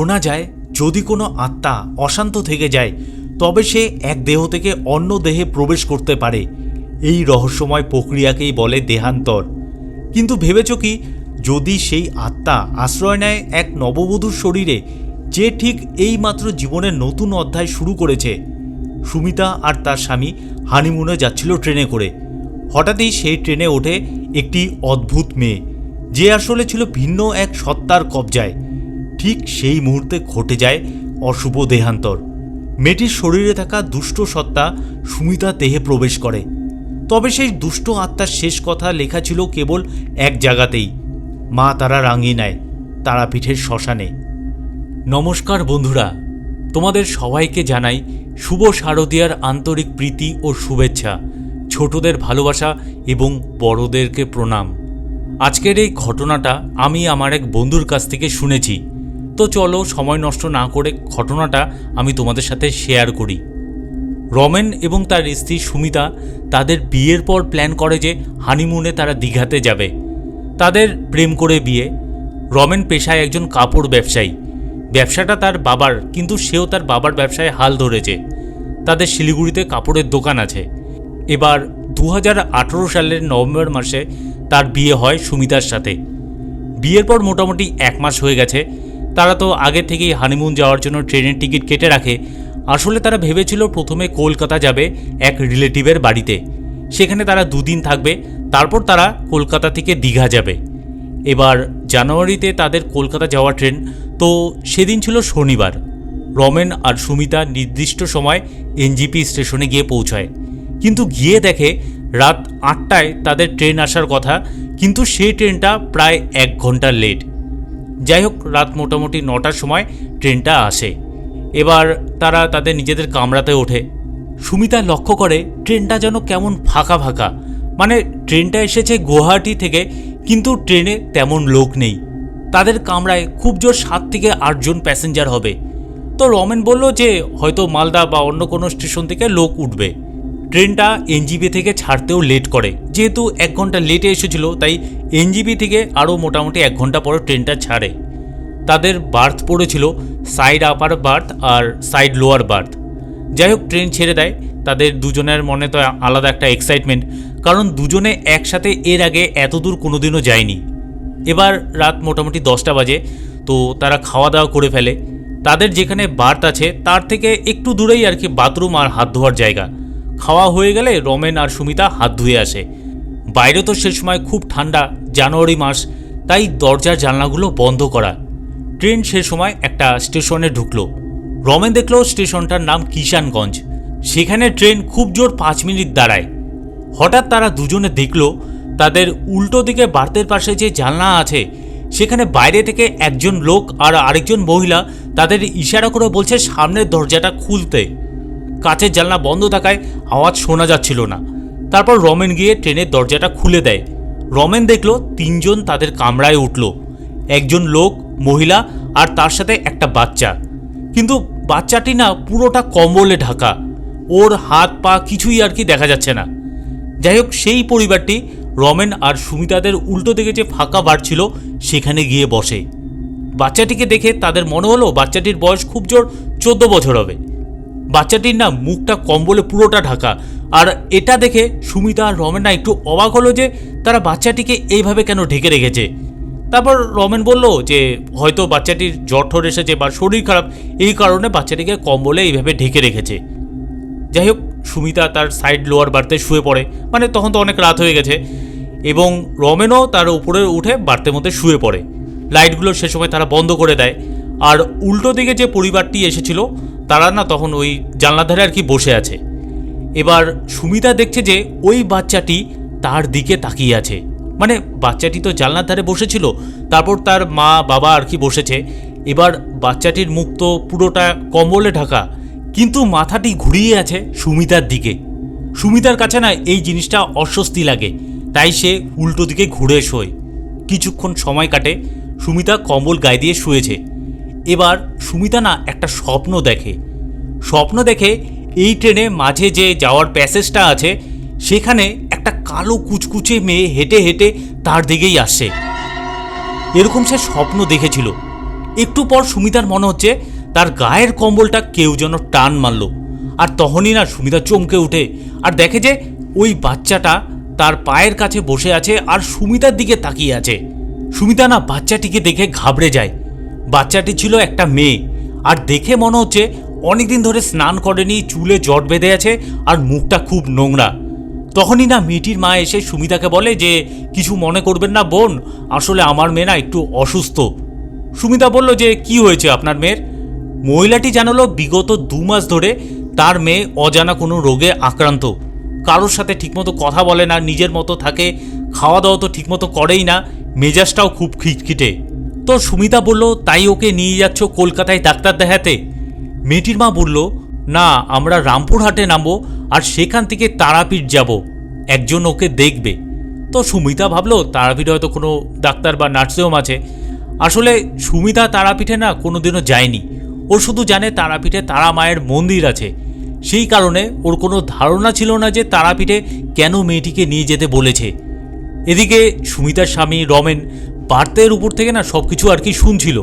শোনা যায়, যদি কোনো আত্মা অশান্ত থেকে যায়, তবে সে এক দেহ থেকে অন্য দেহে প্রবেশ করতে পারে। এই রহস্যময় প্রক্রিয়াকেই বলে দেহান্তর। কিন্তু ভেবেছ কি, যদি সেই আত্মা আশ্রয় নেয় এক নববধূর শরীরে, যে ঠিক এইমাত্র জীবনের নতুন অধ্যায় শুরু করেছে? সুমিতা আর তার স্বামী হানিমুনে যাচ্ছিল ট্রেনে করে। হঠাৎই সেই ট্রেনে ওঠে একটি অদ্ভুত মেয়ে, যে আসলে ছিল ভিন্ন এক সত্তার কবজায়। ঠিক সেই মুহূর্তে ঘটে যায় অশুভ দেহান্তর। মেয়েটির শরীরে থাকা দুষ্ট সত্তা সুমিতা দেহে প্রবেশ করে। তবে সেই দুষ্ট আত্মার শেষ কথা লেখা ছিল কেবল এক জায়গাতেই। মা তারা রাঙিনায় তারাপীঠের শ্মশানে। নমস্কার বন্ধুরা, তোমাদের সবাইকে জানাই শুভ শারদীয়ার আন্তরিক প্রীতি ও শুভেচ্ছা, ছোটদের ভালোবাসা এবং বড়দেরকে প্রণাম। আজকের এই ঘটনাটা আমি আমার এক বন্ধুর কাছ থেকে শুনেছি। তো চলো, সময় নষ্ট না করে ঘটনাটা আমি তোমাদের সাথে শেয়ার করি। রমেন এবং তার স্ত্রী সুমিতা তাদের বিয়ের পর প্ল্যান করে যে হানিমুনে তারা দীঘাতে যাবে। তাদের প্রেম করে বিয়ে। রমেন পেশায় একজন কাপড় ব্যবসায়ী। ব্যবসাটা তার বাবার, কিন্তু সেও তার বাবার ব্যবসায় হাল ধরেছে। তাদের শিলিগুড়িতে কাপড়ের দোকান আছে। এবার দু হাজার আঠেরো সালের নভেম্বর মাসে তার বিয়ে হয় সুমিতার সাথে। বিয়ের পর মোটামুটি এক মাস হয়ে গেছে। তারা তো আগে থেকেই হানিমুন যাওয়ার জন্য ট্রেনের টিকিট কেটে রাখে। আসলে তারা ভেবেছিল প্রথমে কলকাতা যাবে এক রিলেটিভের বাড়িতে। সেখানে তারা দুদিন থাকবে, তারপর তারা কলকাতা থেকে দীঘা যাবে। এবার জানুয়ারিতে তাদের কলকাতা যাওয়া ট্রেন, তো সেদিন ছিল শনিবার। রমেন আর সুমিতা নির্দিষ্ট সময় এনজিপি স্টেশনে গিয়ে পৌঁছায়। কিন্তু গিয়ে দেখে রাত আটটায় তাদের ট্রেন আসার কথা, কিন্তু সেই ট্রেনটা প্রায় এক ঘণ্টা লেট। যাই হোক রাত মোটামুটি নটার সময় ট্রেনটা আসে। এবার তারা তাদের নিজেদের কামরাতে ওঠে। সুমিতা লক্ষ্য করে ট্রেনটা যেন কেমন ফাঁকা ফাঁকা। মানে ট্রেনটা এসেছে গুয়াহাটি থেকে, কিন্তু ট্রেনে তেমন লোক নেই। তাদের কামরায় খুব জোর সাত থেকে আটজন প্যাসেঞ্জার হবে। তো রমেন বলল যে হয়তো মালদা বা অন্য কোনো স্টেশন থেকে লোক উঠবে। ট্রেনটা এনজিবি থেকে ছাড়তেও লেট করে। যেহেতু এক ঘণ্টা লেটে এসেছিল, তাই এনজিবি থেকে আরও মোটামুটি এক ঘণ্টা পরে ট্রেনটা ছাড়ে। তাদের বার্থ পড়েছিল সাইড আপার বার্থ আর সাইড লোয়ার বার্থ যাই হোক, ট্রেন ছেড়ে দেয়। তাদের দুজনের মনে তো আলাদা একটা এক্সাইটমেন্ট কারণ দুজনে একসাথে এর আগে এত দূর কোনোদিনও যায়নি। এবার রাত মোটামুটি দশটা বাজে, তো তারা খাওয়া দাওয়া করে ফেলে। তাদের যেখানে বার্থ আছে, তার থেকে একটু দূরেই আর কি বাথরুম আর হাত ধোয়ার জায়গা। খাওয়া হয়ে গেলে রমেন আর সুমিতা হাত ধুয়ে আসে। বাইরে তো সে সময় খুব ঠান্ডা, জানুয়ারি মাস, তাই দরজার জানলাগুলো বন্ধ করা। ট্রেন সে সময় একটা স্টেশনে ঢুকলো। রমেন দেখল স্টেশনটার নাম কিষানগঞ্জ। সেখানে ট্রেন খুব জোর পাঁচ মিনিট দাঁড়ায়। হঠাৎ তারা দুজনে দেখল, তাদের উল্টো দিকে বার্তের পাশে যে জানলা আছে, সেখানে বাইরে থেকে একজন লোক আর আরেকজন মহিলা তাদের ইশারা করে বলছে সামনের দরজাটা খুলতে। কাচের জানলা বন্ধ থাকায় আওয়াজ শোনা যাচ্ছিল না। তারপর রমেন গিয়ে ট্রেনের দরজাটা খুলে দেয়। রমেন দেখল তিনজন তাদের কামরায় উঠল। একজন লোক, মহিলা আর তার সাথে একটা বাচ্চা। কিন্তু বাচ্চাটি না পুরোটা কম্বলে ঢাকা। ওর হাত পা কিছুই আর কি দেখা যাচ্ছে না। যাই হোক, সেই পরিবারটি রমেন আর সুমিতাদের উল্টো দিকে যে ফাঁকা বার ছিল, সেখানে গিয়ে বসে। বাচ্চাটিকে দেখে তাদের মনে হলো বাচ্চাটির বয়স খুব জোর চোদ্দ বছর হবে। বাচ্চাটির না মুখটা কম্বলে পুরোটা ঢাকা। আর এটা দেখে সুমিতা আর রমেন না একটু অবাক হলো যে তারা বাচ্চাটিকে এইভাবে কেন ঢেকে রেখেছে। তারপর রমেন বলল যে, হয়তো বাচ্চাটির জ্বর ঠর এসেছে বা শরীর খারাপ, এই কারণে বাচ্চাটিকে কম্বলে এইভাবে ঢেকে রেখেছে। যাই হোক, সুমিতা তার সাইড লোয়ার বাড়তে শুয়ে পড়ে। মানে তখন তো অনেক রাত হয়ে গেছে। এবং রমেনও তার উপরে উঠে বার্থের মধ্যে শুয়ে পড়ে। লাইটগুলো সে সময় তারা বন্ধ করে দেয়। আর উল্টো দিকে যে পরিবারটি এসেছিল তারা না তখন ওই জানলা ধারে আর কি বসে আছে। এবার সুমিতা দেখছে যে ওই বাচ্চাটি তার দিকে তাকিয়ে আছে। মানে বাচ্চাটি তো জানলার ধারে বসেছিল, তারপর তার মা, বাবা আর কি বসেছে। এবার বাচ্চাটির মুখ তো পুরোটা কম্বলে ঢাকা, কিন্তু মাথাটি ঘুরিয়ে আছে সুমিতার দিকে। সুমিতার কাছে না এই জিনিসটা অস্বস্তি লাগে, তাই সে উল্টো দিকে ঘুরে শোয়। কিছুক্ষণ সময় কাটে, সুমিতা কম্বল গায়ে দিয়ে শুয়েছে। এবার সুমিতা না একটা স্বপ্ন দেখে। স্বপ্ন দেখে এই ট্রেনে মাঝে যে যাওয়ার প্যাসেজটা আছে, সেখানে একটা কালো কুচকুচে মেয়ে হেঁটে হেঁটে তার দিকেই আসছে এরকম সে স্বপ্ন দেখেছিল। একটু পর সুমিতার মনে হচ্ছে তার গায়ের কম্বলটা কেউ যেন টান মারলো। আর তখনই না সুমিতা চমকে উঠে আর দেখে যে ওই বাচ্চাটা তার পায়ের কাছে বসে আছে আর সুমিতার দিকে তাকিয়ে আছে। সুমিতা না বাচ্চাটিকে দেখে ঘাবড়ে যায়। বাচ্চাটি ছিল একটা মেয়ে। আর দেখে মনে হচ্ছে অনেকদিন ধরে স্নান করেনি, চুলে জট বেঁধে আছে আর মুখটা খুব নোংরা। তখনই না মেয়েটির মা এসে সুমিতাকে বলে যে, কিছু মনে করবেন না বোন, আসলে আমার মেয়ে না একটু অসুস্থ। সুমিতা বলল যে, কি হয়েছে আপনার মেয়ের? মহিলাটি জানালো, বিগত দু মাস ধরে তার মেয়ে অজানা কোনো রোগে আক্রান্ত। কারোর সাথে ঠিকমতো কথা বলে না, নিজের মতো থাকে খাওয়া দাওয়া তো ঠিকমতো করেই না, মেজাজটাও খুব খিটখিটে। তো সুমিতা বলল, তাই ওকে নিয়ে যাচ্ছ কলকাতায় ডাক্তার দেখাতে? মেয়েটির মা বলল, না, আমরা রামপুরহাটে নামবো আর সেখান থেকে তারাপীঠ যাব। একজন ওকে দেখবে। তো সুমিতা ভাবলো, তারাপীঠে হয়তো কোনো ডাক্তার বা নার্সিংহোম আছে। আসলে সুমিতা তারাপীঠে না কোনোদিনও যায়নি। ও শুধু জানে তারাপীঠে তারা মায়ের মন্দির আছে। সেই কারণে ওর কোনো ধারণা ছিল না যে তারাপীঠে কেন মেয়েটিকে নিয়ে যেতে বলেছে। এদিকে সুমিতার স্বামী রমেন বার্তের উপর থেকে না সব কিছু আর কি শুনছিল।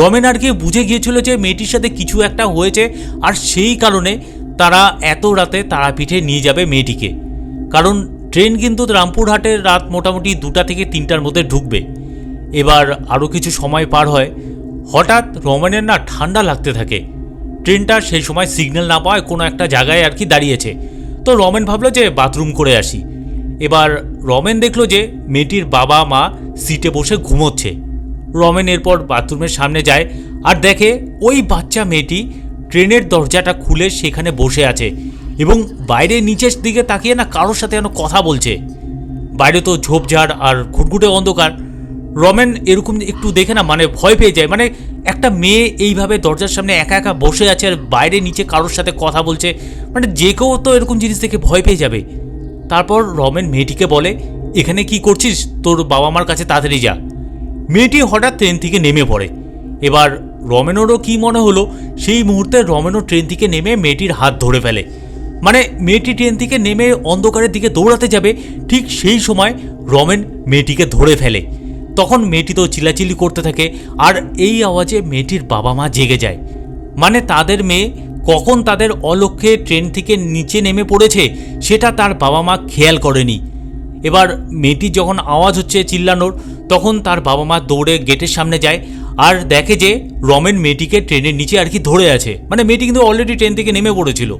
রমেন আর কি বুঝে গিয়েছিল যে মেয়েটির সাথে কিছু একটা হয়েছে আর সেই কারণে তারা এত রাতে তারাপীঠে নিয়ে যাবে মেয়েটিকে। কারণ ট্রেন কিন্তু রামপুরহাটের রাত মোটামুটি দুটা থেকে তিনটার মধ্যে ঢুকবে। এবার আরও কিছু সময় পার হয়, হঠাৎ রমেনের না ঠান্ডা লাগতে থাকে। ট্রেনটা সেই সময় সিগন্যাল না পাওয়ায় কোনো একটা জায়গায় আর কি দাঁড়িয়েছে। তো রমেন ভাবলো যে বাথরুম করে আসি। এবার রমেন দেখল যে মেয়েটির বাবা মা সিটে বসে ঘুমোচ্ছে। রমেন এরপর বাথরুমের সামনে যায় আর দেখে ওই বাচ্চা মেয়েটি ট্রেনের দরজাটা খুলে সেখানে বসে আছে এবং বাইরে নিচের দিকে তাকিয়ে না কারোর সাথে যেন কথা বলছে। বাইরে তো ঝোপঝাড় আর ঘুটঘুটে অন্ধকার। রমেন এরকম একটু দেখে না মানে ভয় পেয়ে যায়। মানে একটা মেয়ে এইভাবে দরজার সামনে একা একা বসে আছে আর বাইরে নিচে কারোর সাথে কথা বলছে। মানে যে কেউ তো এরকম জিনিস দেখে ভয় পেয়ে যাবে। তারপর রমেন মেয়েটিকে বলে এখানে কি করছিস? তোর বাবা মার কাছে তাড়াতাড়ি যা। মেয়েটি হঠাৎ ট্রেন থেকে নেমে পড়ে। এবার রমেনেরও কি মনে হলো? সেই মুহূর্তে রমেনও ট্রেন থেকে নেমে মেয়েটির হাত ধরে ফেলে। মানে মেয়েটি ট্রেন থেকে নেমে অন্ধকারের দিকে দৌড়াতে যাবে, ঠিক সেই সময় রমেন মেয়েটিকে ধরে ফেলে। তখন মেয়েটি তো চিলাচিলি করতে থাকে, আর এই আওয়াজে মেয়েটির বাবা মা জেগে যায়। মানে তাদের মেয়ে কখন তাদের অলক্ষ্যে ট্রেন থেকে নিচে নেমে পড়েছে, সেটা তার বাবা মা খেয়াল করেনি। এবার মেয়েটির যখন আওয়াজ হচ্ছে চিল্লানোর, তখন তার বাবা মা দৌড়ে গেটের সামনে যায় আর দেখে যে রমেন মেয়েটিকে ট্রেনের নিচে আর কি ধরে আছে। মানে মেয়েটি কিন্তু অলরেডি ট্রেন থেকে নেমে পড়েছিল।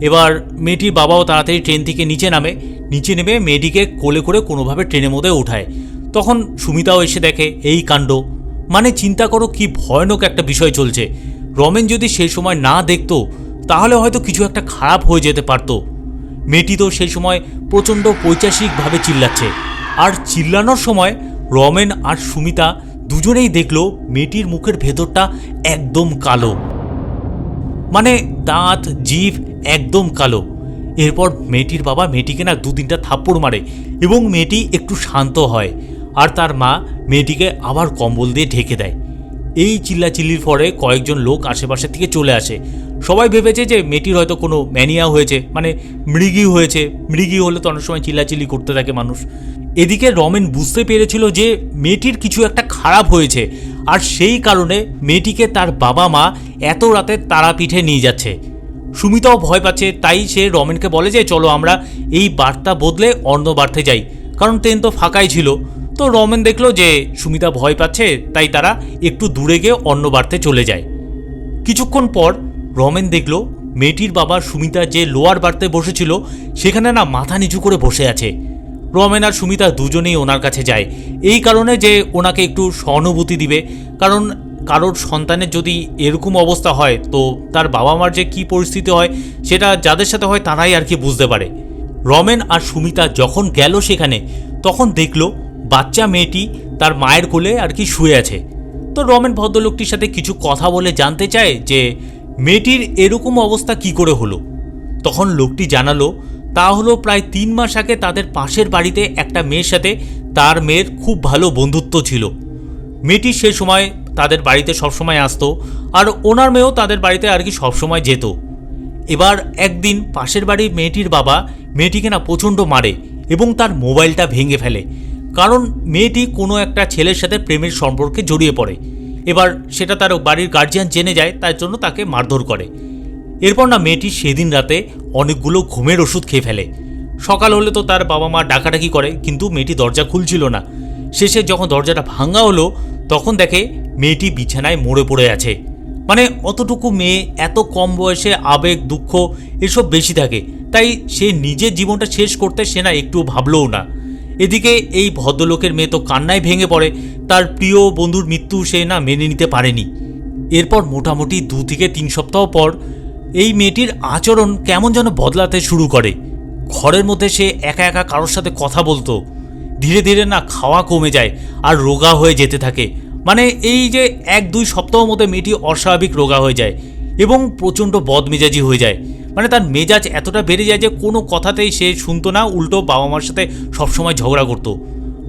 এবার মেয়েটির বাবাও তাড়াতাড়ি ট্রেন থেকে নিচে নামে। নিচে নেমে মেয়েটিকে কোলে করে কোনোভাবে ট্রেনের মধ্যে ওঠায়। তখন সুমিতাও এসে দেখে, এই কাণ্ড। মানে চিন্তা করো কি ভয়ানক একটা বিষয় চলছে। রমেন যদি সেই সময় না দেখতো, তাহলে হয়তো কিছু একটা খারাপ হয়ে যেতে পারতো। মেয়েটি তো সেই সময় প্রচণ্ড পৈচাসিকভাবে চিল্লাচ্ছে। আর চিল্লানোর সময় রমেন আর সুমিতা দুজনেই দেখল মেয়েটির মুখের ভেতরটা একদম কালো। মানে দাঁত, জিভ একদম কালো। এরপর মেয়েটির বাবা মেয়েটিকে না দু তিনটা থাপ্পড় মারে এবং মেয়েটি একটু শান্ত হয় আর তার মা মেয়েটিকে আবার কম্বল দিয়ে ঢেকে দেয়। এই চিল্লাচিল্লির পরে কয়েকজন লোক আশেপাশে থেকে চলে আসে। সবাই ভেবেছে যে মেয়েটির হয়তো কোনো ম্যানিয়া হয়েছে মানে মৃগী হয়েছে। মৃগী হলে তো অনেক সময় চিল্লাচিল্লি করতে থাকে মানুষ। এদিকে রমেন বুঝতে পেরেছিল যে মেয়েটির কিছু একটা খারাপ হয়েছে, আর সেই কারণে মেয়েটিকে তার বাবা মা এত রাতে তারাপীঠে নিয়ে যাচ্ছে। সুমিতাও ভয় পাচ্ছে, তাই সে রমেনকে বলে যে, চলো আমরা এই বার্তা বদলে অন্য বার্তে যাই। কারণ ট্রেন তো ফাঁকাই ছিল। তো রমেন দেখল যে সুমিতা ভয় পাচ্ছে, তাই তারা একটু দূরে গিয়ে অন্য বার্তে চলে যায়। কিছুক্ষণ পর রমেন দেখল, মেয়েটির বাবা সুমিতা যে লোয়ার বাড়তে বসেছিল, সেখানে না মাথা নিচু করে বসে আছে। রমেন আর সুমিতা দুজনেই ওনার কাছে যায়। এই কারণে যে ওনাকে একটু সহানুভূতি দিবে, কারণ কারোর সন্তানের যদি এরকম অবস্থা হয়, তো তার বাবা মার যে কী পরিস্থিতি হয়, সেটা যাদের সাথে হয় তারাই আর কি বুঝতে পারে। রমেন আর সুমিতা যখন গেল সেখানে, তখন দেখল বাচ্চা মেয়েটি তার মায়ের কোলে আর কি শুয়ে আছে। তো রমেন ভদ্রলোকটির সাথে কিছু কথা বলে জানতে চায় যে মেয়েটির এরকম অবস্থা কি করে হলো? তখন লোকটি জানালো, তা হলো প্রায় তিন মাস আগে তাদের পাশের বাড়িতে একটা মেয়ের সাথে তার মেয়ের খুব ভালো বন্ধুত্ব ছিল। মেয়েটি সে সময় তাদের বাড়িতে সবসময় আসতো আর ওনার মেয়েও তাদের বাড়িতে আর কি সবসময় যেত। এবার একদিন পাশের বাড়ির মেয়েটির বাবা মেয়েটিকে না প্রচণ্ড মারে এবং তার মোবাইলটা ভেঙে ফেলে। কারণ মেয়েটি কোনো একটা ছেলের সাথে প্রেমের সম্পর্কে জড়িয়ে পড়ে। এবার সেটা তার বাড়ির গার্জিয়ান জেনে যায়, তার জন্য তাকে মারধর করে। এরপর না মেয়েটি সেদিন রাতে অনেকগুলো ঘুমের ওষুধ খেয়ে ফেলে। সকাল হলে তো তার বাবা মা ডাকাডাকি করে, কিন্তু মেয়েটি দরজা খুলছিল না। শেষে যখন দরজাটা ভাঙা হলো, তখন দেখে মেয়েটি বিছানায় মরে পড়ে আছে। মানে অতটুকু মেয়ে, এত কম বয়সে আবেগ, দুঃখ, এসব বেশি থাকে। তাই সে নিজের জীবনটা শেষ করতে সে না একটু ভাবলও না। এদিকে এই ভদ্রলোকের মেয়ে তো কান্নায় ভেঙে পড়ে, তার প্রিয় বন্ধুর মৃত্যু সে না মেনে নিতে পারেনি। এরপর মোটামুটি দু থেকে তিন সপ্তাহ পর এই মেয়েটির আচরণ কেমন যেন বদলাতে শুরু করে। ঘরের মধ্যে সে একা একা কারোর সাথে কথা বলতো। ধীরে ধীরে না খাওয়া কমে যায় আর রোগা হয়ে যেতে থাকে। মানে এই যে এক দুই সপ্তাহ মধ্যে মেয়েটি অস্বাভাবিক রোগা হয়ে যায় এবং প্রচণ্ড বদমেজাজি হয়ে যায়। মানে তার মেজাজ এতটা বেড়ে যায় যে কোনো কথাতেই সে শুনতো না, উল্টো বাবা মার সাথে সবসময় ঝগড়া করতো।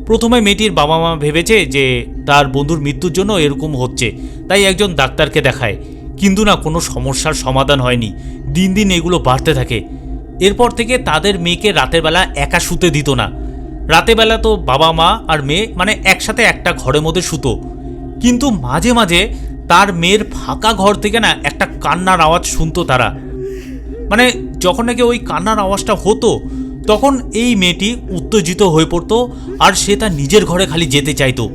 প্রথমে মেয়েটির বাবা মা ভেবেছে যে তার বন্ধুর মৃত্যুর জন্য এরকম হচ্ছে, তাই একজন ডাক্তারকে দেখায়। কিন্তু না, কোনো সমস্যার সমাধান হয়নি। দিন দিন এগুলো বাড়তে থাকে। এরপর থেকে তাদের মেয়েকে রাতের বেলা একা শুতে দিত না। রাতের বেলা তো বাবা মা আর মেয়ে মানে একসাথে একটা ঘরের মধ্যে শুতো। কিন্তু মাঝে মাঝে তার মেয়ের ফাঁকা ঘর থেকে না একটা কান্নার আওয়াজ শুনতো তারা। মানে যখন নাকি ওই কান্নার আওয়াজটা হতো, তখন এই মেয়েটি উত্তেজিত হয়ে পড়তো আর সে তার নিজের ঘরে খালি যেতে চাইতো।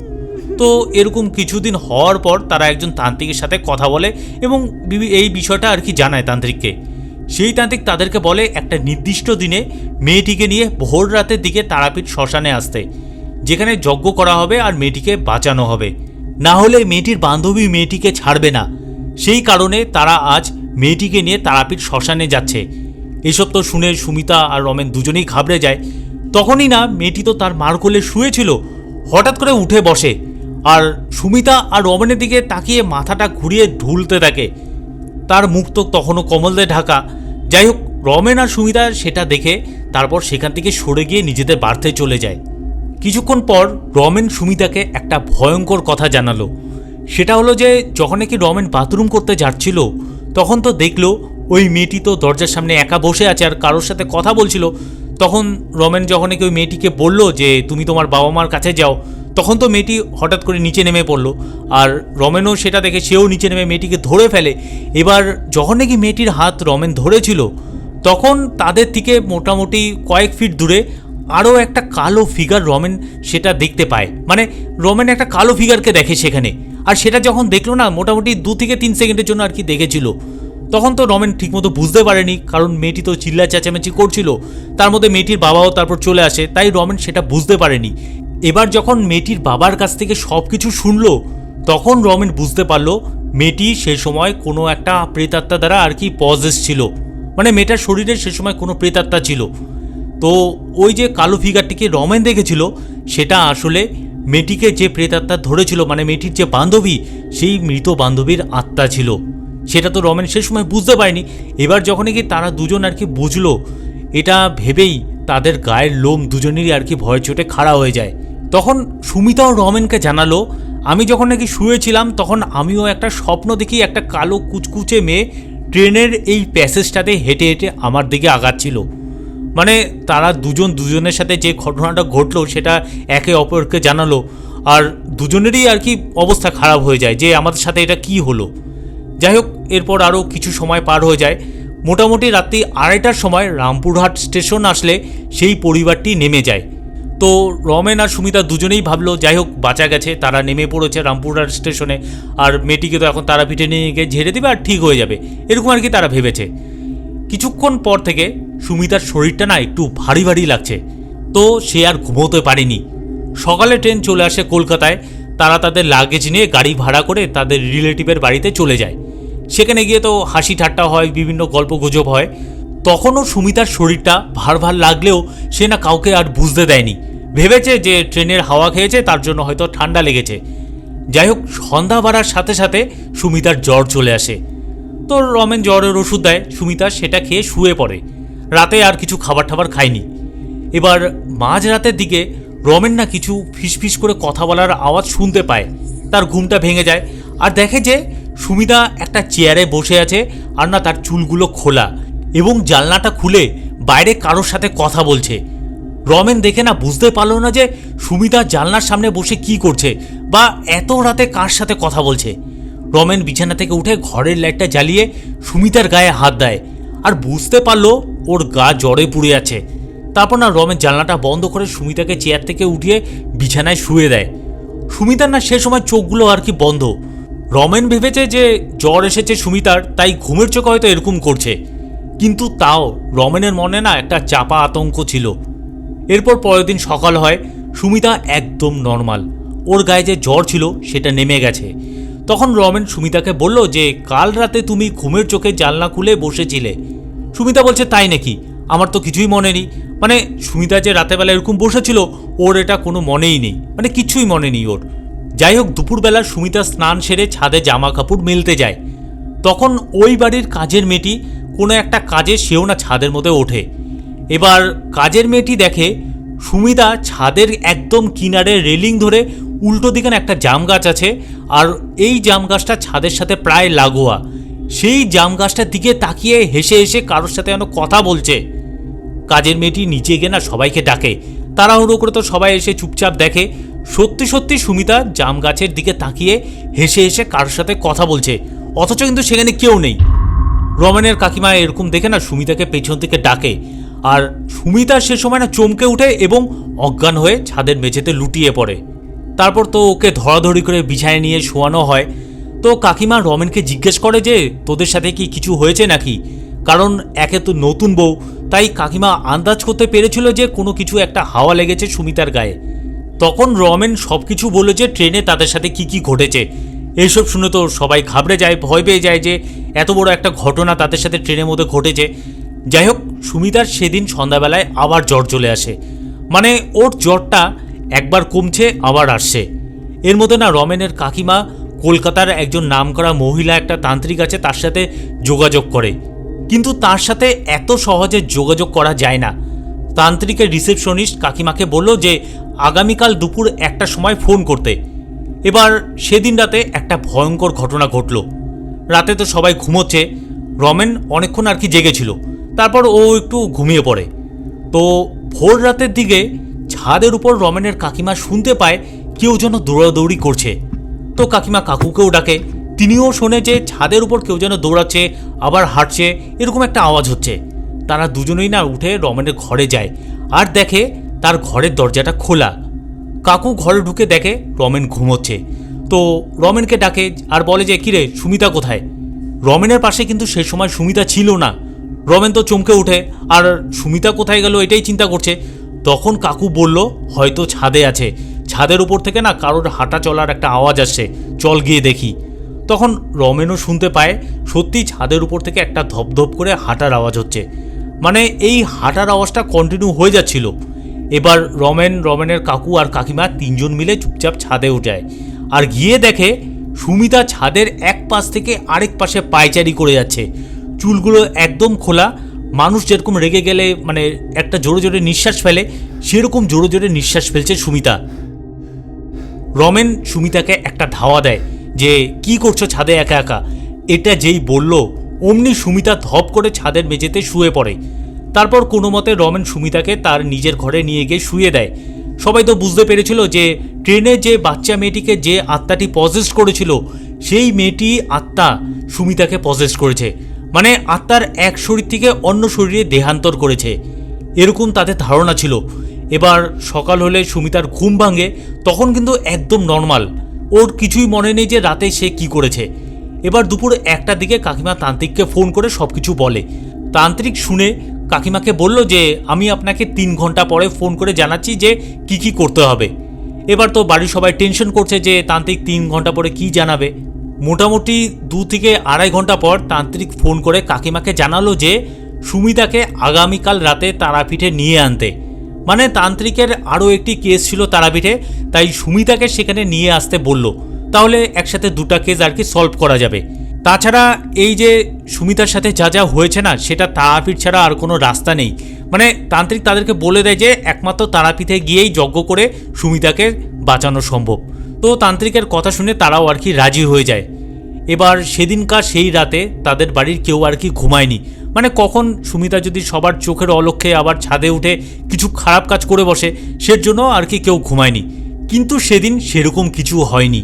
তো এরকম কিছুদিন হওয়ার পর তারা একজন তান্ত্রিকের সাথে কথা বলে এবং এই বিষয়টা আর কি জানায় তান্ত্রিককে। সেই তান্ত্রিক তাদেরকে বলে, একটা নির্দিষ্ট দিনে মেয়েটিকে নিয়ে ভোর রাতের দিকে তারাপীঠ শ্মশানে আসতে, যেখানে যজ্ঞ করা হবে আর মেয়েটিকে বাঁচানো হবে। না হলে মেয়েটির বান্ধবী মেয়েটিকে ছাড়বে না। সেই কারণে তারা আজ মেয়েটিকে নিয়ে তারাপীঠ শ্মশানে যাচ্ছে। এসব তো শুনে সুমিতা আর রমেন দুজনেই ঘাবড়ে যায়। তখনই না, মেয়েটি তো তার মার কোলে শুয়েছিল, হঠাৎ করে উঠে বসে আর সুমিতা আর রমেনের দিকে তাকিয়ে মাথাটা ঘুরিয়ে ঢুলতে থাকে। তার মুখ তো তখনও কমলদের ঢাকা। যাই হোক, রমেন আর সুমিতা সেটা দেখে তারপর সেখান থেকে সরে গিয়ে নিজেদের বাড়তে চলে যায়। কিছুক্ষণ পর রমেন সুমিতাকে একটা ভয়ঙ্কর কথা জানালো। সেটা হলো যে যখন নাকি রমেন বাথরুম করতে যাচ্ছিল তখন তো দেখল ওই মেয়েটি তো দরজার সামনে একা বসে আছে আর কারোর সাথে কথা বলছিল। তখন রমেন যখন ওই মেয়েটিকে বলল যে, তুমি তোমার বাবা মার কাছে যাও, তখন তো মেয়েটি হঠাৎ করে নিচে নেমে পড়ল। আর রমেনও সেটা দেখে সেও নিচে নেমে মেয়েটিকে ধরে ফেলে। এবার যখন নাকি মেয়েটির হাত রমেন ধরেছিল, তখন তাদের থেকে মোটামুটি কয়েক ফিট দূরে আরও একটা কালো ফিগার রমেন সেটা দেখতে পায়। মানে রমেন একটা কালো ফিগারকে দেখে সেখানে। আর সেটা যখন দেখল না, মোটামুটি দু থেকে তিন সেকেন্ডের জন্য আর কি দেখেছিল। তখন তো রমেন ঠিকমতো বুঝতে পারেনি, কারণ মেয়েটি তো চিল্লা চেঁচামেচি করছিল। তার মধ্যে মেয়েটির বাবাও তারপর চলে আসে, তাই রমেন সেটা বুঝতে পারেনি। এবার যখন মেয়েটির বাবার কাছ থেকে সব কিছু শুনলো, তখন রমেন বুঝতে পারল, মেয়েটি সে সময় কোনো একটা প্রেতাত্মা দ্বারা আর কি পজেস ছিল। মানে মেয়েটার শরীরে সে সময় কোনো প্রেতাত্মা ছিল। তো ওই যে কালো ফিগারটিকে রমেন দেখেছিল, সেটা আসলে মেয়েটিকে যে প্রেতাত্মা ধরেছিল মানে মেয়েটির যে বান্ধবী, সেই মৃত বান্ধবীর আত্মা ছিল। সেটা তো রমেন সে সময় বুঝতে পারেনি। এবার যখন কি তারা দুজন আর কি বুঝলো, এটা ভেবেই তাদের গায়ের লোম দুজনেরই আর কি ভয় চোটে খাড়া হয়ে যায়। তখন সুমিতা ও রমেনকে জানালো, আমি যখন নাকি শুয়েছিলাম, তখন আমিও একটা স্বপ্ন দেখি একটা কালো কুচকুচে মেয়ে ট্রেনের এই প্যাসেজটাতে হেঁটে হেঁটে আমার দিকে আগাচ্ছিল। মানে তারা দুজন দুজনের সাথে যে ঘটনাটা ঘটলো সেটা একে অপরকে জানালো, আর দুজনেরই আর কি অবস্থা খারাপ হয়ে যায় যে আমাদের সাথে এটা কি হলো। যাই হোক, এরপর আরও কিছু সময় পার হয়ে যায়। মোটামুটি রাত্রি আড়াইটার সময় রামপুরহাট স্টেশন আসলে সেই পরিবারটি নেমে যায়। তো রমেন আর সুমিতা দুজনেই ভাবলো, যাই হোক, বাঁচা গেছে, তারা নেমে পড়েছে রামপুরহাট স্টেশনে, আর মেয়েটিকে তো এখন তারা পিঠে নিয়ে গিয়ে ঝেড়ে দেবে, আর ঠিক হয়ে যাবে। এরকম আর কি তারা ভেবেছে। কিছুক্ষণ পর থেকে সুমিতার শরীরটা না একটু ভারী ভারী লাগছে। তো সে আর ঘুমোতে পারেনি। সকালে ট্রেন চলে আসে কলকাতায়, তারা তাদের লাগেজ নিয়ে গাড়ি ভাড়া করে তাদের রিলেটিভের বাড়িতে চলে যায়। সেখানে গিয়ে তো হাসি ঠাট্টা হয়, বিভিন্ন গল্প গুজব হয়। তখনও সুমিতার শরীরটা ভার ভার লাগলেও সে না কাউকে আর বুঝতে দেয়নি। ভেবেছে যে ট্রেনের হাওয়া খেয়েছে, তার জন্য হয়তো ঠান্ডা লেগেছে। যাই হোক, সন্ধ্যা বাড়ার সাথে সাথে সুমিতার জ্বর চলে আসে। তো রমেন জ্বরের ওষুধ দেয়, সুমিতা সেটা খেয়ে শুয়ে পড়ে। রাতে আর কিছু খাবার টাবার খায়নি। এবার মাঝ রাতের দিকে রমেন না কিছু ফিসফিস করে কথা বলার আওয়াজ শুনতে পায়। তার ঘুমটা ভেঙে যায়। আর দেখে যে সুমিতা একটা চেয়ারে বসে আছে আর না তার চুলগুলো খোলা এবং জানলাটা খুলে বাইরে কারোর সাথে কথা বলছে। রমেন দেখে না বুঝতে পারল না যে সুমিতা জানলার সামনে বসে কি করছে বা এত রাতে কার সাথে কথা বলছে। রমেন বিছানা থেকে উঠে ঘরের লাইটটা জ্বালিয়ে সুমিতার গায়ে হাত দেয়। আর বুঝতে পারল ওর গা জ্বরে পুড়ে আছে। তারপর না রমেন জানলাটা বন্ধ করে সুমিতাকে চেয়ার থেকে উঠিয়ে বিছানায় শুয়ে দেয়। সুমিতার না সে সময় চোখগুলো আর কি বন্ধ। রমেন ভেবেছে যে জ্বর এসেছে সুমিতার, তাই ঘুমের চোখ হয়তো এরকম করছে। কিন্তু তাও রমেনের মনে না একটা চাপা আতঙ্ক ছিল। এরপর পরের দিন সকাল হয়, সুমিতা একদম নর্মাল। ওর গায়ে যে জ্বর ছিল, সেটা নেমে গেছে। তখন রমেন সুমিতাকে বলল যে, কাল রাতে তুমি ঘুমের চোখে জানলা খুলে বসেছিলে। সুমিতা বলছে, তাই নাকি? আমার তো কিছুই মনে নেই। মানে সুমিতা যে রাতেবেলা এরকম বসেছিল, ওর এটা কোনো মনেই নেই। মানে কিছুই মনে নেই ওর। যাই হোক, দুপুরবেলা সুমিতা স্নান সেরে ছাদে জামা কাপড় মেলতে যায়। তখন ওই বাড়ির কাজের মেয়েটি কোনো একটা কাজে সেও না ছাদের মধ্যে ওঠে। এবার কাজের মেয়েটি দেখে, সুমিতা ছাদের একদম কিনারে রেলিং ধরে উল্টো দিকে একটা জাম গাছ আছে, আর এই জাম গাছটা ছাদের সাথে প্রায় লাগোয়া। সেই জাম গাছটার দিকে তাকিয়ে হেসে হেসে কারোর সাথে যেন কথা বলছে। কাজের মেয়েটি নিচে গিয়ে না সবাইকে ডাকে। তাড়াহুড়ো করে তো সবাই এসে চুপচাপ দেখে। সত্যি সত্যি সুমিতা জাম গাছের দিকে তাকিয়ে হেসে হেসে কারোর সাথে কথা বলছে। অথচ কিন্তু সেখানে কেউ নেই। রমেনের কাকিমা এরকম দেখে না সুমিতাকে পেছন থেকে ডাকে। আর সুমিতা সে সময় না চমকে উঠে এবং অজ্ঞান হয়ে ছাদের মেঝেতে লুটিয়ে পড়ে। তারপর তো ওকে ধরাধরি করে বিছায় নিয়ে শোয়ানো হয়। তো কাকিমা রমেনকে জিজ্ঞেস করে যে, তোদের সাথে কি কিছু হয়েছে নাকি? কারণ একে তো নতুন বউ, তাই কাকিমা আন্দাজ করতে পেরেছিল যে কোনো কিছু একটা হাওয়া লেগেছে সুমিতার গায়ে। তখন রমেন সব কিছু বলে যে, ট্রেনে তাদের সাথে কি কি ঘটেছে? এইসব শুনে তো সবাই ঘাবড়ে যায়, ভয় পেয়ে যায় যে, এত বড় একটা ঘটনা তাদের সাথে ট্রেনের মধ্যে ঘটেছে। যাই হোক, সুমিতার সেদিন সন্ধ্যাবেলায় আবার জ্বর চলে আসে। মানে ওর জ্বরটা একবার কমছে, আবার আসছে। এর মধ্যে না রমেনের কাকিমা কলকাতার একজন নামকরা মহিলা একটা তান্ত্রিক আছে, তার সাথে যোগাযোগ করে। কিন্তু তার সাথে এত সহজে যোগাযোগ করা যায় না। তান্ত্রিকের রিসেপশনিস্ট কাকিমাকে বলল যে, আগামীকাল দুপুর একটা সময় ফোন করতে। এবার সেদিন রাতে একটা ভয়ঙ্কর ঘটনা ঘটল। রাতে তো সবাই ঘুমোচ্ছে, রমেন অনেকক্ষণ আর কি জেগেছিল। তারপর ও একটু ঘুমিয়ে পড়ে। তো ভোর রাতের দিকে ছাদের উপর রমেনের কাকিমা শুনতে পায়, কেউ যেন দৌড়াদৌড়ি করছে। তো কাকিমা কাকুকেও ডাকে, তিনিও শোনে যে ছাদের উপর কেউ যেন দৌড়াচ্ছে, আবার হাঁটছে, এরকম একটা আওয়াজ হচ্ছে। তারা দুজনেই না উঠে রমেনের ঘরে যায়, আর দেখে তার ঘরের দরজাটা খোলা। কাকু ঘরে ঢুকে দেখে রমেন ঘুমোচ্ছে। তো রমেনকে ডাকে, আর বলে যে, কিরে, সুমিতা কোথায়? রমেনের পাশে কিন্তু সে সময় সুমিতা ছিল না। রমেন তো চমকে উঠে, আর সুমিতা কোথায় গেল? এটাই চিন্তা করছে। তখন কাকু বলল, হয়তো ছাদে আছে। ছাদের উপর থেকে না কারোর হাঁটা চলার একটা আওয়াজ আসছে। চল গিয়ে দেখি। তখন রমেনও শুনতে পায়, সত্যি ছাদের উপর থেকে একটা ধপধপ করে হাঁটার আওয়াজ হচ্ছে। মানে এই হাঁটার আওয়াজটা কন্টিনিউ হয়ে যাচ্ছিল। এবার রমেন, রমেনের কাকু আর কাকিমা তিনজন মিলে চুপচাপ ছাদে উঠায় আর গিয়ে দেখে সুমিতা ছাদের এক পাশ থেকে আরেক পাশে পায়চারি করে যাচ্ছে। চুলগুলো একদম খোলা মানুষ যেরকম রেগে গেলে মানে একটা জোরে জোরে নিঃশ্বাস ফেলে, সেরকম জোরে জোরে নিঃশ্বাস ফেলছে সুমিতা। রমেন সুমিতাকে একটা ধাওয়া দেয় যে, কি করছ ছাদে একা একা? এটা যেই বলল, অমনি সুমিতা ধপ করে ছাদের মেঝেতে শুয়ে পড়ে। তারপর কোনো মতে রমেন সুমিতাকে তার নিজের ঘরে নিয়ে গিয়ে শুয়ে দেয়। সবাই তো বুঝতে পেরেছিল যে, ট্রেনে যে বাচ্চা মেয়েটিকে যে আত্মাটি পজেস্ট করেছিল, সেই মেয়েটি আত্মা সুমিতাকে পজেস্ট করেছে। মানে আত্মার এক শরীর থেকে অন্য শরীরে দেহান্তর করেছে। এরকম তাদের ধারণা ছিল। এবার সকাল হলে সুমিতার ঘুম ভাঙে, তখন কিন্তু একদম নর্মাল ওর কিছুই মনে নেই যে রাতে সে কি করেছে। এবার দুপুর একটার দিকে কাকিমা তান্ত্রিককে ফোন করে সব কিছু বলে। তান্ত্রিক শুনে কাকিমাকে বলল যে, আমি আপনাকে তিন ঘণ্টা পরে ফোন করে জানাচ্ছি যে কি কি করতে হবে। এবার তো বাড়ির সবাই টেনশন করছে যে, তান্ত্রিক তিন ঘণ্টা পরে কি জানাবে? মোটামুটি দু থেকে আড়াই ঘণ্টা পর তান্ত্রিক ফোন করে কাকিমাকে জানালো যে সুমিতাকে আগামীকাল রাতে তারাপীঠে নিয়ে আনতে। মানে তান্ত্রিকের আরও একটি কেস ছিল তারাপীঠে, তাই সুমিতাকে সেখানে নিয়ে আসতে বলল। তাহলে একসাথে দুটা কেস আর কি সলভ করা যাবে। তাছাড়া এই যে সুমিতার সাথে যা যা হয়েছে না, সেটা তারাপীঠ ছাড়া আর কোনো রাস্তা নেই। মানে তান্ত্রিক তাদেরকে বলে দেয় যে একমাত্র তারাপীঠে গিয়েই যজ্ঞ করে সুমিতাকে বাঁচানো সম্ভব। তো তান্ত্রিকের কথা শুনে তারাও আর কি রাজি হয়ে যায়। এবার সেদিনকার সেই রাতে তাদের বাড়ির কেউ আর কি ঘুমায়নি। মানে কখন সুমিতা যদি সবার চোখের অলক্ষ্যে আবার ছাদে উঠে কিছু খারাপ কাজ করে বসে, সের জন্য আর কি কেউ ঘুমায়নি। কিন্তু সেদিন সেরকম কিছু হয়নি।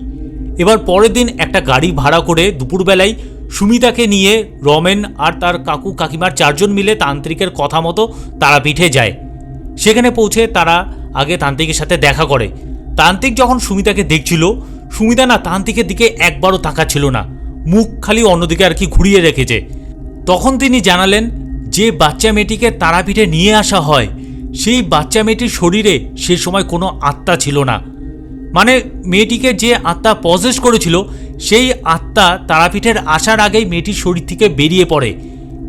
এবার পরের দিন একটা গাড়ি ভাড়া করে দুপুরবেলায় সুমিতাকে নিয়ে রমেন আর তার কাকু কাকিমার চারজন মিলে তান্ত্রিকের কথা মতো তারাপীঠে যায়। সেখানে পৌঁছে তারা আগে তান্ত্রিকের সাথে দেখা করে। তান্ত্রিক যখন সুমিতাকে দেখছিল, সুমিতা না তান্ত্রিকের দিকে একবারও তাকাচ্ছিল না। মুখ খালি অন্যদিকে আর কি ঘুরিয়ে রেখেছে। তখন তিনি জানালেন, যে বাচ্চা মেয়েটিকে তারাপীঠে নিয়ে আসা হয়, সেই বাচ্চা মেয়েটির শরীরে সে সময় কোনো আত্মা ছিল না। মানে মেয়েটিকে যে আত্মা পজেস করেছিল, সেই আত্মা তারাপীঠের আসার আগেই মেয়েটির শরীর থেকে বেরিয়ে পড়ে।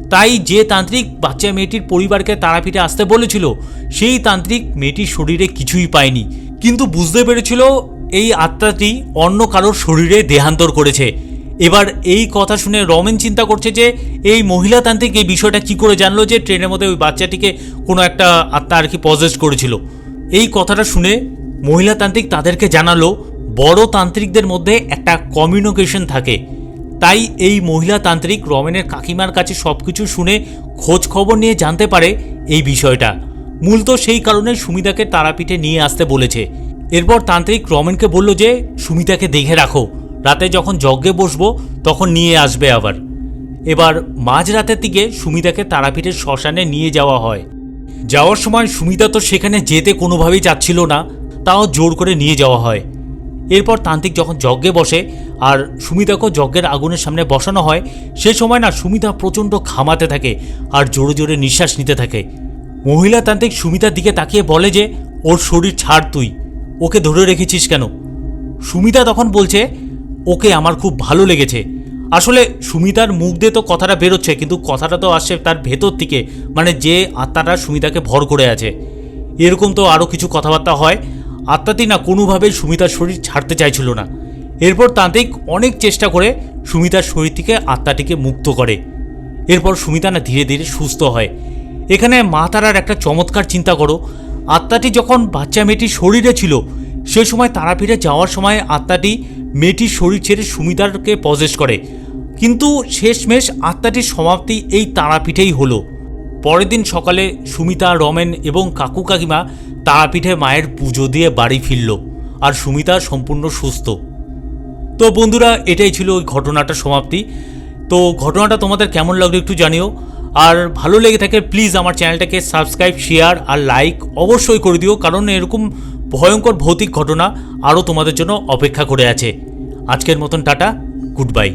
তাই যে তান্ত্রিক বাচ্চা মেয়েটির পরিবারকে তারাপীঠে আসতে বলেছিল, সেই তান্ত্রিক মেয়েটির শরীরে কিছুই পায়নি। কিন্তু বুঝতে পেরেছিল এই আত্মাটি অন্য কারোর শরীরে দেহান্তর করেছে। এবার এই কথা শুনে রমেন চিন্তা করছে যে এই মহিলা তান্ত্রিক এই বিষয়টা কি করে জানলো যে ট্রেনের মধ্যে ওই বাচ্চাটিকে কোনো একটা আত্মা আর কি পজেস্ট করেছিল। এই কথাটা শুনে মহিলা তান্ত্রিক তাদেরকে জানালো, বড় তান্ত্রিকদের মধ্যে একটা কমিউনিকেশন থাকে। তাই এই মহিলা তান্ত্রিক রমেনের কাকিমার কাছে সব কিছু শুনে খোঁজ খবর নিয়ে জানতে পারে এই বিষয়টা। মূলত সেই কারণে সুমিতাকে তারাপীঠে নিয়ে আসতে বলেছে। এরপর তান্ত্রিক রমেনকে বলল যে, সুমিতাকে দেখে রাখো। রাতে যখন যজ্ঞে বসবো, তখন নিয়ে আসবে আবার। এবার মাঝরাতের দিকে সুমিতাকে তারাপীঠের শ্মশানে নিয়ে যাওয়া হয়। যাওয়ার সময় সুমিতা তো সেখানে যেতে কোনোভাবেই চাচ্ছিল না, তাও জোর করে নিয়ে যাওয়া হয়। এরপর তান্ত্রিক যখন যজ্ঞে বসে, আর সুমিতাকেও যজ্ঞের আগুনের সামনে বসানো হয়, সে সময় না সুমিতা প্রচণ্ড ঘামাতে থাকে, আর জোরে জোরে নিঃশ্বাস নিতে থাকে। মহিলা তান্ত্রিক সুমিতার দিকে তাকিয়ে বলে যে, ওর শরীর ছাড় তুই। ওকে ধরে রেখেছিস কেন? সুমিতা তখন বলছে, ওকে আমার খুব ভালো লেগেছে। আসলে সুমিতার মুখ দিয়ে তো কথাটা বেরোচ্ছে, কিন্তু কথাটা তো আসছে তার ভেতর থেকে মানে যে আত্মাটা সুমিতাকে ভর করে আছে। এরকম তো আরও কিছু কথাবার্তা হয়। আত্মাটি না কোনোভাবেই সুমিতার শরীর ছাড়তে চাইছিল না। এরপর তান্ত্রিক অনেক চেষ্টা করে সুমিতার শরীর থেকে আত্মাটিকে মুক্ত করে। এরপর সুমিতা না ধীরে ধীরে সুস্থ হয়। এখানে মা তারার একটা চমৎকার চিন্তা করো। আত্মাটি যখন বাচ্চা মেয়েটির শরীরে ছিল সে সময় তারাপীঠে যাওয়ার সময় আত্মাটি মেয়েটির শরীর ছেড়ে সুমিতারকে পজেস করে। কিন্তু শেষমেশ আত্মাটির সমাপ্তি এই তারাপীঠেই হলো। পরের দিন সকালে সুমিতা, রমেন এবং কাকু কাকিমা তারাপীঠে মায়ের পুজো দিয়ে বাড়ি ফিরল আর সুমিতা সম্পূর্ণ সুস্থ। তো বন্ধুরা, এটাই ছিল ওই ঘটনাটার সমাপ্তি। তো ঘটনাটা তোমাদের কেমন লাগল একটু জানিও। আর ভালো লেগে থাকে প্লিজ আমার চ্যানেলটাকে সাবস্ক্রাইব শেয়ার আর লাইক অবশ্যই করে দিও, কারণ এরকম ভয়ঙ্কর ভৌতিক ঘটনা আরও তোমাদের জন্য অপেক্ষা করে আছে। আজকের মতন টাটা গুড বাই